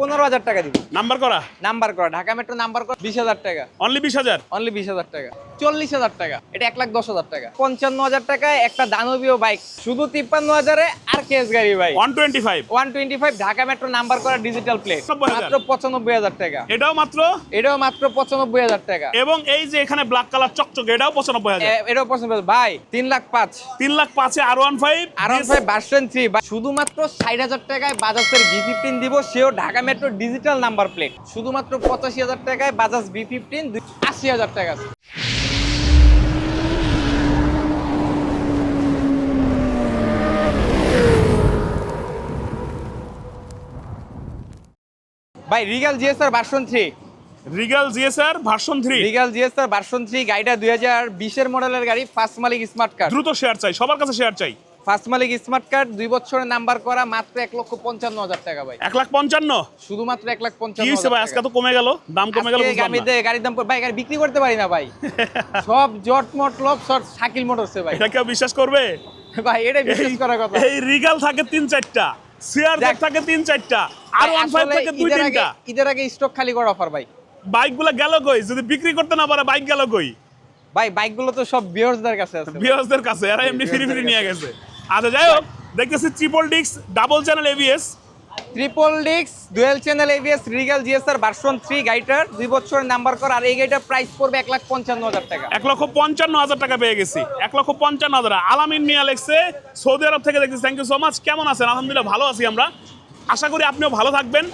পনেরো হাজার টাকা দিব। নাম্বার করা? নাম্বার করা। ঢাকা মেট্রো নাম্বার করা বিশ হাজার টাকা। অনলি বিশ হাজার? অনলি বিশ হাজার টাকা। চল্লিশ হাজার টাকা। এটা এক লাখ দশ হাজার টাকা। পঞ্চান্ন হাজার টাকায় একটা দানবীয় বাইক। শুধু তিপ্পান্ন হাজারে আর কেস গাড়ি ভাই। One twenty five one twenty five Dhaka metro number করা ডিজিটাল প্লেট মাত্র পঁচানব্বই হাজার টাকা। এটাও মাত্র? এটাও মাত্র পঁচানব্বই হাজার টাকা। এবং এই যে এখানে ব্ল্যাক কালার চকচকে এটাও পঁচানব্বই হাজার। এটাও পছন্দ ভাই তিন লাখ পাঁচ। তিন লাখ পাঁচে আর ওয়ান ফাইভ আর ভাই ভার্সন থ্রি শুধুমাত্র ষাট হাজার টাকায় বাজাজের বি ফিফটিন দিব সেও Dhaka metro digital number plate শুধুমাত্র পঁচাশি হাজার টাকায় বাজাজ বি ফিফটিন আশি হাজার টাকা আছে। ভাই Regal GSR version three Regal GSR version three Regal GSR version three গাড়িটা দুই হাজার বিশের মডেলের গাড়ি ফার্স্ট মালিক স্মার্ট কার্ড দ্রুত শেয়ার চাই সবার কাছে শেয়ার চাই। ফার্স্ট মালিক স্মার্ট কার্ড দুই বছরের নাম্বার করা মাত্র এক লক্ষ পঞ্চান্ন হাজার টাকা ভাই। এক লাখ পঞ্চান্ন? শুধুমাত্র এক লাখ পঞ্চান্ন ভাই? আজকে তো কমে গেল দাম কমে গেল গাড়ির দাম ভাই গাড়ি বিক্রি করতে পারি না ভাই। সব জট মট লব সব শাকিল মোটরসে ভাই। এটা কেউ বিশ্বাস করবে? ভাই এটা বিশেষ করার কথা। এই রিগাল থাকে তিন চারটা সিআর থাকে তিন চারটা আর ভাই, ওয়ান ফাইভ থাকে দুই তিনটা। ঈদের আগে স্টক খালি করা অফার ভাই। বাইকগুলো গেল কই? যদি বিক্রি করতে না পারে বাইক গেল কই? ভাই বাইকগুলো তো সব বিয়ার্সদের কাছে আছে ভাই। বিয়ার্সদের কাছে এরা এমনি ফ্রি ফ্রি নিয়ে গেছে। আচ্ছা যাই হোক দেখতেছি ট্রিপল ডিক্স ডাবল চ্যানেল এবিএস ট্রিপল ডিক্স dual channel ABS regal GSR version three গাড়িটার দুই বছরের নাম্বার করা আর এই গাড়িটার প্রাইস পড়বে এক লাখ পঞ্চান্ন হাজার টাকা। এক লক্ষ পঞ্চান্ন হাজার টাকা পেয়ে গেছি। এক লক্ষ পঞ্চান্ন হাজার আলামিন মিয়া লেখছে সৌদি আরব থেকে দেখতেছি থ্যাংক ইউ সো মাচ কেমন আছেন? আলহামদুলিল্লাহ ভালো আছি আমরা। আশা করি আপনিও ভালো থাকবেন।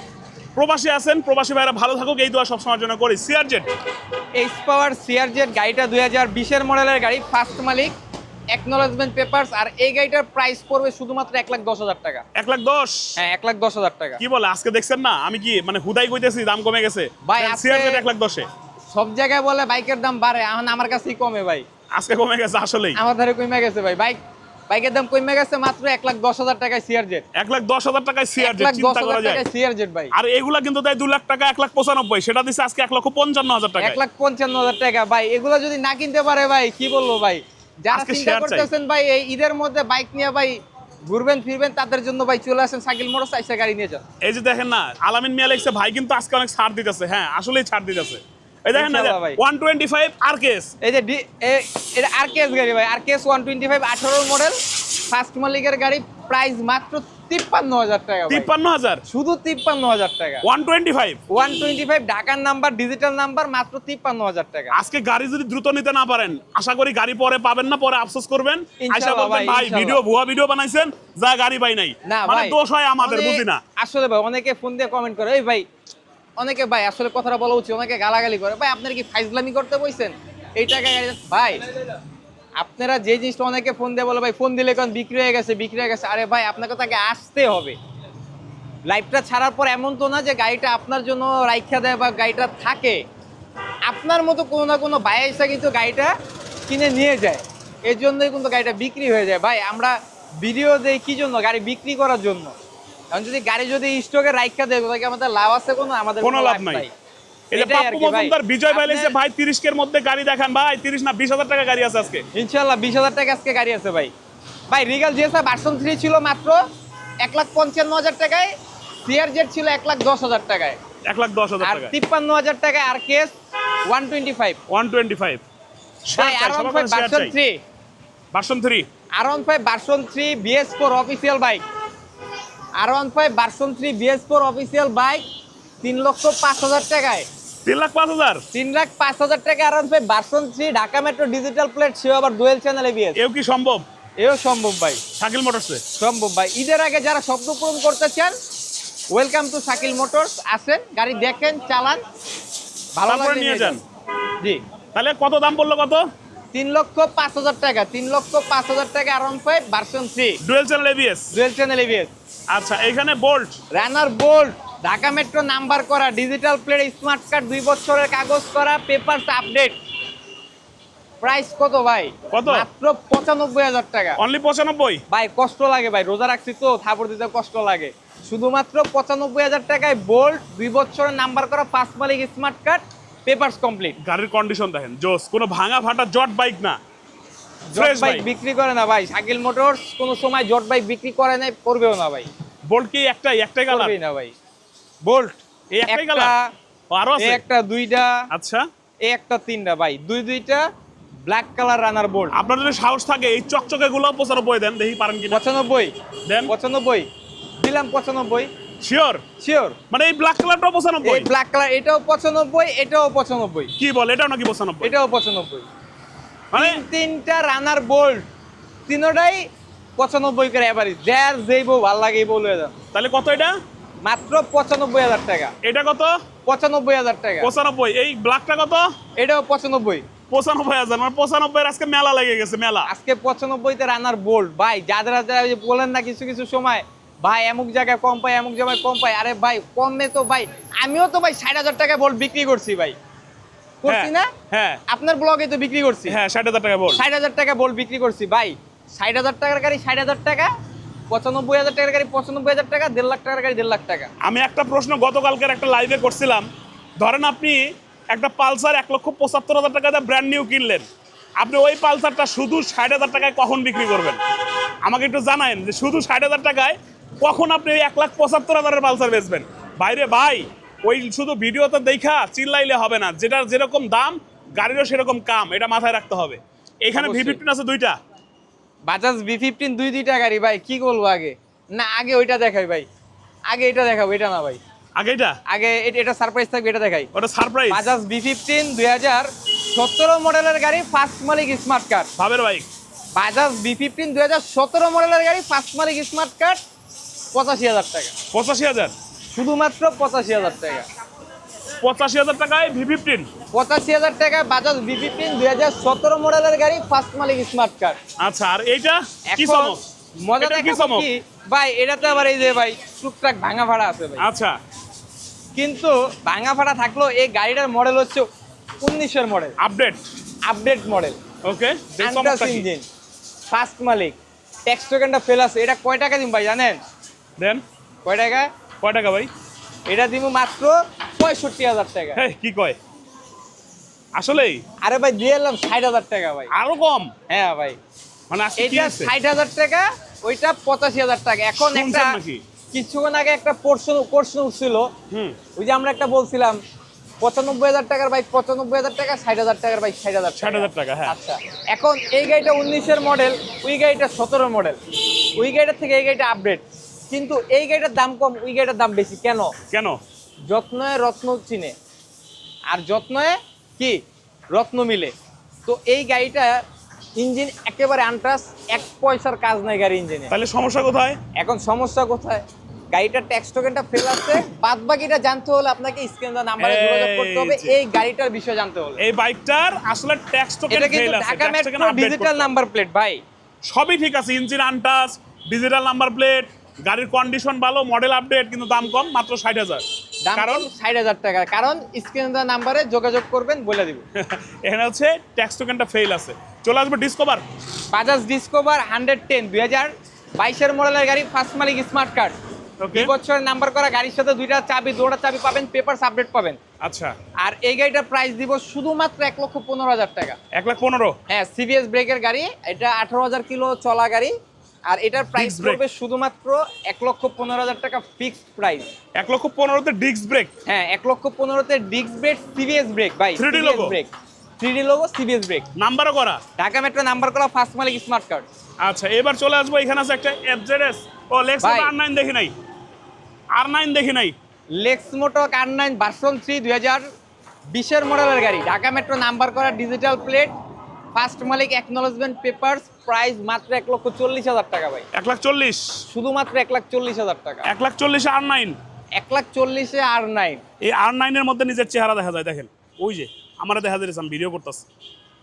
প্রবাসী আছেন প্রবাসী ভাইরা ভালো থাকুক এই দোয়া সবসময়ের জন্য করি। CR Z H power CRZ গাড়িটা দুই হাজার বিশের মডেলের গাড়ি ফার্স্ট মালিক। একনোলেজমেন্ট পেপারস আর এই গাড়িটার প্রাইস পড়বে শুধুমাত্র এক লাখ দশ হাজার টাকা। এক লাখ দশ? হ্যাঁ এক লাখ দশ হাজার টাকা। কি বলে আজকে দেখছেন না? আমি কি মানে হুদাই কইতেছি দাম কমে গেছে? ভাই, আজকে- সিআর জেড এক লাখ দশে। সব জায়গায় বলে বাইকের দাম বাড়ে এখন আমার কাছেই কমে ভাই। আজকে কমে গেছে আসলেই। আমার ধারে কমে গেছে ভাই। বাইক বাইকের দাম কমে গেছে মাত্র এক লাখ দশ হাজার টাকায় সিআরজেড এক লাখ দশ হাজার টাকায় সিআর এক জেড লাখ দশ চিন্তা করা হাজার যায়। সিআরজেড ভাই। আর এগুলা কিন্তু দেয় দু লাখ টাকা এক লাখ পঁচানব্বই সেটা দিচ্ছে আজকে এক লক্ষ পঞ্চান্ন হাজার টাকা এক লাখ পঞ্চান্ন হাজার টাকা ভাই এগুলো যদি না কিনতে পারে ভাই কি বলব ভাই? যারা চিন্তা করতেছেন ভাই এই ঈদের মধ্যে বাইক নিয়ে ভাই ঘুরবেন ফিরবেন তাদের জন্য ভাই চলে আসেন সাইকেল মোটর সাইকেল গাড়ি নিয়ে যান। এই যে দেখেন না আলামিন মিয়া লিখছে ভাই কিন্তু আজকে অনেক ছাড় দিতেছে। হ্যাঁ আসলেই ছাড় দিতেছে। এই দেখেন না ইনশাআল্লাহ ভাই। One twenty five R KS এই যে এটা আরকেএস গাড়ি ভাই আরকেএস ওয়ান টোয়েন্টি ফাইভ আঠারোর মডেল ফার্স্ট মালিকের গাড়ি প্রাইস মাত্র তিপ্পান্ন হাজার টাকা তিপ্পান্ন হাজার? শুধু তিপ্পান্ন হাজার টাকা। One twenty five one twenty five ঢাকার নাম্বার ডিজিটাল নাম্বার মাত্র তিপ্পান্ন হাজার টাকা। আজকে গাড়ি যদি দ্রুত নিতে না পারেন আশা করি গাড়ি পরে পাবেন না পরে আফসোস করবেন। আশা ভাই, ভিডিও ভুয়া ভিডিও বানাইছেন যা গাড়ি পাই নাই। মানে দোষ হয় আমাদের বুঝি না। আসলে ভাই অনেকে ফোন দিয়ে কমেন্ট করে এই ভাই অনেকে ভাই আসলে কথাটা বলা উচিত অনেকে গালাগালি করে। ভাই আপনার কি ফাইজলামি করতে বইছেন? এই গাড়ি ভাই আপনারা যে জিনিসটা অনেকে ফোন দিয়ে বলে ভাই ফোন দিলে কারণ বিক্রি হয়ে গেছে বিক্রি হয়ে গেছে। আরে ভাই আপনাকে তাকে আসতে হবে। লাইফটা ছাড়ার পর এমন তো না যে গাড়িটা আপনার জন্য রাইখা দেয় বা গাড়িটা থাকে। আপনার মতো কোনো না কোনো এসে কিন্তু গাড়িটা কিনে নিয়ে যায়। এর জন্যই কিন্তু গাড়িটা বিক্রি হয়ে যায়। ভাই আমরা ভিডিও দেই কী জন্য? গাড়ি বিক্রি করার জন্য। কারণ যদি গাড়ি যদি স্টকে রাইখা দেয় তাহলে আমাদের লাভ আছে কোনো? আমাদের কোনো লাভ নাই। এই যে এটাই আর পাপ্পু মজুমদার বিজয় ভাই লিখছে ভাই তিরিশ এর মধ্যে গাড়ি দেখান ভাই। তিরিশ না বিশ হাজার টাকা গাড়ি আছে আজকে। টাকা আজকে গাড়ি আছে ভাই। ভাই রিগাল জিএসআর ভার্সন থ্রি ছিল মাত্র এক লাখ পঞ্চান্ন হাজার টাকায় সিআর জেড ছিল এক লাখ দশ হাজার টাকায়। এক লাখ দশ হাজার টাকা তিপ্পান্ন হাজার টাকায় R KS one twenty five one twenty five ভাই R one five version three version three R one five version three BS four official bike R one five version three BS four official bike তিন লক্ষ পাঁচ হাজার টাকায়। তিন লাখ পাঁচ হাজার? তিন লাখ পাঁচ হাজার টাকা R one five version three Dhaka metro digital plate সেও আবার ডুয়েল চ্যানেল এবিএস। এও কি সম্ভব? এও সম্ভব ভাই। শাকিল মোটরসে সম্ভব ভাই। ঈদের আগে যারা শব্দ পূরণ করতে চান ওয়েলকাম টু শাকিল মোটরস। আসেন গাড়ি দেখেন চালান। ভালো লাগলে নিয়ে যান। জি। তাহলে কত দাম পড়ল কত? তিন লক্ষ পাঁচ হাজার টাকা তিন লক্ষ পাঁচ হাজার টাকা R one five version three dual channel ABS dual channel ABS আচ্ছা এখানে bolt runner bolt Dhaka metro number করা ডিজিটাল প্লেট স্মার্ট কার্ড দুই বছরের কাগজ করা পেপারস আপডেট প্রাইস কত ভাই? কত? মাত্র পঁচানব্বই হাজার টাকা। অনলি পঁচানব্বই? ভাই কষ্ট লাগে ভাই রোজা রাখছি তো থাপড় দিতে কষ্ট লাগে। শুধুমাত্র পঁচানব্বই হাজার টাকায় বোল্ট দুই বছরের নাম্বার করা পাঁচ মালিক স্মার্ট কার্ড পেপারস কমপ্লিট গাড়ির কন্ডিশন দেখেন জোস কোনো ভাঙা ফাটা জট বাইক না। জট বাইক বিক্রি করে না ভাই শাকিল মোটরস কোনো সময় জট বাইক বিক্রি করে নাই করবেও না ভাই। বোল্ট কি একটাই একটাই কালার না ভাই। বোল্ট এই একটাই একটা কালার আরও আছে? একটা দুইটা। আচ্ছা। এই একটা তিনটা ভাই। দুই দুইটা ব্ল্যাক কালার রানার বোল্ট আপনার যদি সাহস থাকে এই চকচকে গুলো পঁচানব্বই দেন দেখি পারেন কিনা। পঁচানব্বই। দেন। পঁচানব্বই। দিলাম পঁচানব্বই। শিওর শিওর মানে এই ব্ল্যাক কালারটাও এই ব্ল্যাক কালার এটাও পঁচানব্বই এটাও পঁচানব্বই। কি বল? এটাও নাকি পঁচানব্বই? এটাও পঁচানব্বই। মানে তিনটা রানার বোল্ট তিনোটাই পঁচানব্বই করে এবারই যার যেই বউ ভালো লাগে লয়ে যান। তাহলে কত এটা? মাত্র পঁচানব্বই হাজার টাকা। এটা কত? পঁচানব্বই হাজার টাকা। পঁচানব্বই। এই ব্ল্যাকটা কত? এটাও পঁচানব্বই। পঁচানব্বই হাজার। মানে পঁচানব্বই আজকে মেলা লেগে গেছে মেলা। আজকে পঁচানব্বইতে রানার বোল্ট। ভাই যাদের যারা বলেন না কিছু কিছু সময় ভাই এমুক জায়গায় কম পাই এমুক জায়গায় কম পাই আরে ভাই কমে তো ভাই আমিও তো ভাই ষাট হাজার টাকা বোল্ট বিক্রি করছি ভাই। করছি না? হ্যাঁ। আপনার ব্লগে তো বিক্রি করছি। হ্যাঁ ষাট হাজার টাকা বল ষাট হাজার টাকা বোল্ট বিক্রি করছি। ভাই ষাট হাজার টাকার গাড়ি ষাট হাজার টাকা? পঁচানব্বই হাজার টাকার গাড়ি পঁচানব্বই হাজার টাকা দেড় লাখ টাকার গাড়ি দেড় লাখ টাকা। আমি একটা প্রশ্ন গতকালকের একটা লাইভে করছিলাম। ধরেন আপনি একটা পালসার এক লক্ষ পঁচাত্তর হাজার টাকা দিয়ে ব্র্যান্ড নিউ কিনলেন। আপনি ওই পালসারটা শুধু ষাট হাজার টাকায় কখন বিক্রি করবেন? আমাকে একটু জানায়েন যে শুধু ষাট হাজার টাকায় কখন আপনি ওই এক লাখ পঁচাত্তর হাজারের পালসার বেচবেন? বাইরে ভাই ওই শুধু ভিডিওতে দেখা চিল্লাইলে হবে না। যেটার যেরকম দাম গাড়িরও সেরকম কাম এটা মাথায় রাখতে হবে। এখানে ভি অবশ্যই। আছে দুইটা। বাজাজ বি ফিফটিন দুই দুইটা গাড়ি ভাই কি বলব আগে? না আগে ওইটা দেখাই ভাই। আগে এটা দেখাবো এটা না ভাই। আগে এটা? আগে এটা সারপ্রাইজ থাকবে এটা দেখাই। ওটা সারপ্রাইজ বাজাজ বি ফিফটিন দুই হাজার সতেরো মডেলের গাড়ি ফার্স্ট মালিক স্মার্ট কার্ড ভাবের বাইক। বাজাজ বি ফিফটিন দুই হাজার সতেরো মডেলের গাড়ি ফার্স্ট মালিক স্মার্ট কার্ড পঁচাশি হাজার টাকা। পঁচাশি হাজার? শুধুমাত্র পঁচাশি হাজার টাকা। পঁচাশি হাজার টাকায় ভি ফিফটিন পঁচাশি হাজার টাকা বাজাজ বি ফিফটিন দুই হাজার সতেরো মডেলের গাড়ি ফার্স্ট মালিক স্মার্ট কার্ড আচ্ছা আর এইটা কি চমক? মজা কি চমক? ভাই এটাতে আবার এই যে ভাই টুকটাক ভাঙা ভাড়া আছে ভাই। আচ্ছা। কিন্তু ভাঙা ফাড়া থাকলেও এই গাড়িটার মডেল হচ্ছে উনিশের model update update model okay engine first মালিক। ট্যাক্স টোকেনটা ফেল আছে। এটা কয় টাকা দিম ভাই জানেন? দেন কয় টাকা? কয় টাকা ভাই? এটা দিব মাত্র পঁয়ষট্টি হাজার টাকা। কি কয়? আসলেই? আরে ভাই দিয়ে এলাম ষাট হাজার টাকা ভাই। আরও কম? হ্যাঁ ভাই। মানে এটা ষাট হাজার টাকা ওইটা পঁচাশি হাজার টাকা। এখন একটা কিছুক্ষণ আগে একটা প্রশ্ন প্রশ্ন উঠছিল। ওই যে আমরা একটা বলছিলাম পঁচানব্বই হাজার টাকার বাইক পঁচানব্বই হাজার টাকা ষাট হাজার টাকার বাইক ষাট হাজার ষাট হাজার টাকা হ্যাঁ। আচ্ছা এখন এই গাড়িটা উনিশের মডেল ওই গাড়িটা সতেরো মডেল ওই গাড়িটার থেকে এই গাড়িটা আপডেট কিন্তু এই গাড়িটার দাম কম ওই গাড়িটার দাম বেশি। কেন? কেন? যত্নয়ে রত্ন চিনে। আর যত্নয়ে কি? রত্ন মিলে। তো এই গাড়িটা ইঞ্জিন একেবারে আনটাস এক পয়সার কাজ নাই গাড়ি ইঞ্জিনে। তাহলে সমস্যা কোথায়? এখন সমস্যা কোথায়? গাড়িটার ট্যাক্স টোকেনটা ফেল আসছে বাদ বাকিটা জানতে হলে আপনাকে স্ক্রিন দা নাম্বারে যোগাযোগ করতে হবে। এই গাড়িটার বিষয়ে জানতে হলে। এই বাইকটার আসলে ট্যাক্স টোকেন ফেল আছে। Dhaka metro digital number plate ভাই। সবই ঠিক আছে engine untouched digital number plate গাড়ির কন্ডিশন ভালো মডেল আপডেট কিন্তু দাম কম মাত্র ষাট হাজার। কারণ ষাট হাজার টাকা। কারণ স্ক্রিন নাম্বারে যোগাযোগ করবেন বলে দিব। এখানে হচ্ছে ট্যাক্স টোকেনটা ফেল আছে। চলে আসবে Discover Bajaj Discover hundred ten দুই হাজার বাইশের মডেলের গাড়ি ফার্স্ট মালিক স্মার্ট কার্ড দুই বছরের নাম্বার করা গাড়ির সাথে দুইটা চাবি দুটা চাবি পাবেন পেপারস আপডেট পাবেন। আচ্ছা। আর এই গাড়িটার প্রাইস দিব শুধুমাত্র এক লক্ষ পনেরো হাজার টাকা। এক লাখ পনেরো? হ্যাঁ সিবিএস ব্রেকের গাড়ি এটা আঠারো হাজার কিলো চলা গাড়ি। আর এটার প্রাইস পড়বে শুধুমাত্র এক লক্ষ পনেরো হাজার টাকা ফিক্সড প্রাইস এক লক্ষ পনেরোতে ডিস্ক ব্রেক হ্যাঁ এক লক্ষ পনেরোতে ডিস্ক ব্রেক সিবিএস ব্রেক ভাই 3D logo? Brake three D logo CBS brake নাম্বারও করা? ঢাকা মেট্রো নাম্বার করা ফার্স্ট মালিক স্মার্ট কার্ড আচ্ছা এবার চলে আসব এখানে আছে একটা এফজেডএস ও লেক্স। আর নাইন দেখি নাই। আর নাইন দেখি নাই। Lex motor R nine version three দুই হাজার বিশের মডেলের গাড়ি। ঢাকা মেট্রো নাম্বার করা ডিজিটাল প্লেট ফার্স্ট মালিক অ্যাকনোলজমেন্ট পেপারস প্রাইস মাত্র এক লক্ষ চল্লিশ হাজার টাকা ভাই। এক লাখ চল্লিশ? শুধুমাত্র এক লাখ চল্লিশ হাজার টাকা। এক লাখ চল্লিশে আর নাইন এক লাখ চল্লিশে আর নাইন এই আর নাইনের মধ্যে নিজের চেহারা দেখা যায় দেখেন। ওই যে আমার দেখা যাচ্ছে আমি ভিডিও করতেছি।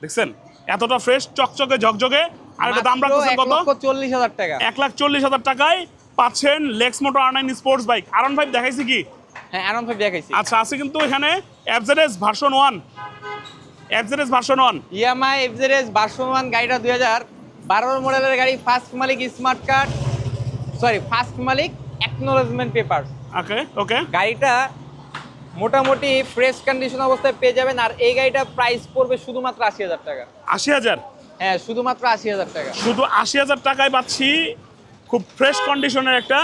দেখছেন? এতটা ফ্রেশ চকচকে ঝকঝকে আর এটা দাম রাখতেছেন কত? চল্লিশ হাজার টাকা। এক লাখ চল্লিশ হাজার টাকায় পাচ্ছেন Lex motor R nine sports bike R one five দেখাইছি কি? হ্যাঁ আরাম ভাই দেখাইছি। আচ্ছা আছে কিন্তু এখানে FZS version one FZS version one EMI FZS version one গাড়িটা দুই হাজার বারোর মডেলের গাড়ি ফার্স্ট মালিক স্মার্ট কার্ড সরি ফার্স্ট মালিক অ্যাকনোলজমেন্ট পেপার ওকে ওকে গাড়িটা মোটামুটি ফ্রেশ কন্ডিশন অবস্থায় পেয়ে যাবেন আর এই গাড়িটা প্রাইস পড়বে শুধুমাত্র আশি হাজার টাকা। আশি হাজার? হ্যাঁ শুধুমাত্র আশি হাজার টাকা। শুধু আশি হাজার টাকায় পাচ্ছি খুব ফ্রেশ কন্ডিশনের একটা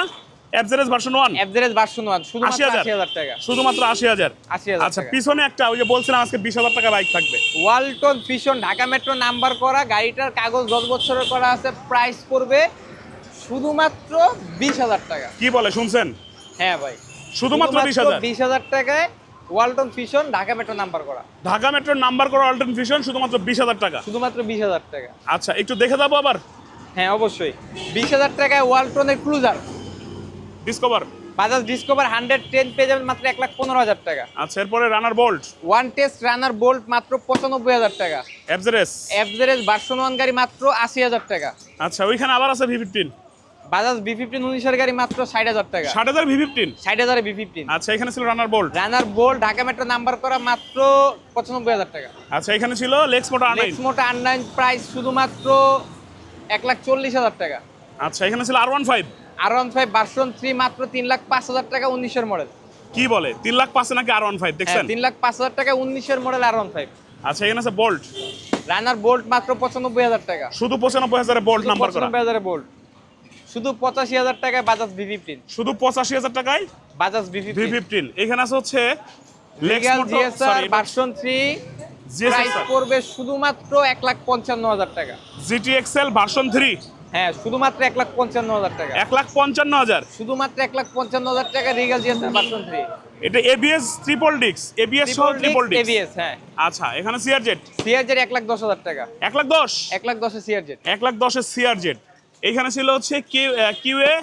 FZS version one average version one শুধুমাত্র আশি হাজার? আশি হাজার টাকা। শুধুমাত্র আশি হাজার? আশি হাজার আচ্ছা পিছনে একটা ওই যে বলছিলাম আজকে বিশ হাজার টাকা বাইক থাকবে। Walton Fusion Dhaka metro number করা গাড়িটার কাগজ দশ বছরের করা আছে প্রাইস শুধুমাত্র বিশ হাজার টাকা। কি বলে শুনছেন? হ্যাঁ ভাই। শুধুমাত্র বিশ হাজার? বিশ হাজার টাকায় Walton Fusion Dhaka metro number করা। ঢাকা মেট্রোর নাম্বার করা অল্টার ভিশন শুধুমাত্র বিশ হাজার টাকা। শুধুমাত্র বিশ হাজার টাকা। আচ্ছা একটু দেখে যাব আবার? হ্যাঁ অবশ্যই। বিশ হাজার টাকায় ওয়ালটনের cruiser. Discover Bajaj Discover hundred ten পেয়ে যাবেন মাত্র এক লাখ পনেরো হাজার টাকা। আচ্ছা এরপরে runner bolt one test runner bolt মাত্র পঁচানব্বই হাজার টাকা। এফজেরেস এফজেরেস ভার্সন ওয়ান গাড়ি মাত্র আশি হাজার টাকা। আচ্ছা ওইখানে আবার আছে V fifteen Bajaj B fifteen উনিশের গাড়ি মাত্র ষাট হাজার টাকা। ষাট হাজার ভি ফিফটিন ষাট হাজারে বি ফিফটিন আচ্ছা এখানে ছিল runner bolt runner bolt Dhaka metro number করা মাত্র পঁচানব্বই হাজার টাকা। আচ্ছা এখানে ছিল লেক্স মোটর আনাইন নেক্সট মোটা আনলাইন প্রাইস শুধুমাত্র এক লাখ চল্লিশ হাজার টাকা। আচ্ছা এখানে ছিল R one five R one five version three মাত্র তিন লাখ পাঁচ হাজার টাকা উনিশের মডেল কি বলে? তিন লাখ পাঁচে নাকি আর ওয়ান ফাইভ দেখছেন? তিন লাখ পাঁচ হাজার টাকা উনিশের মডেল আর ওয়ান ফাইভ আচ্ছা এখানে আছে বোল্ট রানার বোল্ট মাত্র পঁচানব্বই হাজার টাকা। শুধু পঁচানব্বই হাজারে বোল্ট নাম্বার করা। পঁচানব্বই হাজারে বোল্ট শুধু পঁচাশি হাজার টাকায় বাজাজ ভি ফিফটিন শুধু পঁচাশি হাজার টাকায় বাজাজ ভি ফিফটিন এখানে আছে হচ্ছে legal GSR version three price পড়বে শুধুমাত্র এক লাখ পঞ্চান্ন হাজার টাকা। জিটি এক্সেল ভার্সন থ্রি হ্যাঁ শুধুমাত্র এক লাখ পঞ্চান্ন হাজার টাকা। এক লাখ পঞ্চান্ন হাজার? শুধুমাত্র এক লাখ পঞ্চান্ন হাজার টাকা রিগাল জিএসআর ভার্সন থ্রি এটা এবিএস ট্রিপল ডিক্স এবিএস সহ ট্রিপল ডিক্স এবিএস হ্যাঁ। আচ্ছা এখানে সিআরজেড সিআরজেড এক লাখ দশ হাজার টাকা। এক লাখ দশ? এক লাখ দশে সিআরজেড এক লাখ দশের সিআরজেড এখানে ছিল হচ্ছে কিউ কিউএ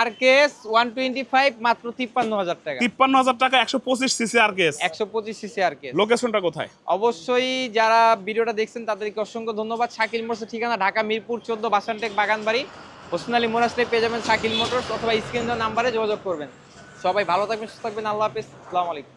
আর কেস ওয়ান টোয়েন্টি ফাইভ মাত্র তিপ্পান্ন হাজার টাকা। তিপ্পান্ন হাজার টাকা একশো পঁচিশ সিসি আর কেস একশো পঁচিশ সিসি আর কেস লোকেশনটা কোথায়? অবশ্যই যারা ভিডিওটা দেখছেন তাদেরকে অসংখ্য ধন্যবাদ। শাকিল মোটরসের ঠিকানা ঢাকা মিরপুর চোদ্দ বাসানটেক বাগানবাড়ি। হোসেন আলী মোরাসলে পেয়ে যাবেন শাকিল মোটরস অথবা স্ক্রিন নাম্বারে যোগাযোগ করবেন। সবাই ভালো থাকবেন সুস্থ থাকবেন। আল্লাহ হাফিজ। আসসালামু আলাইকুম।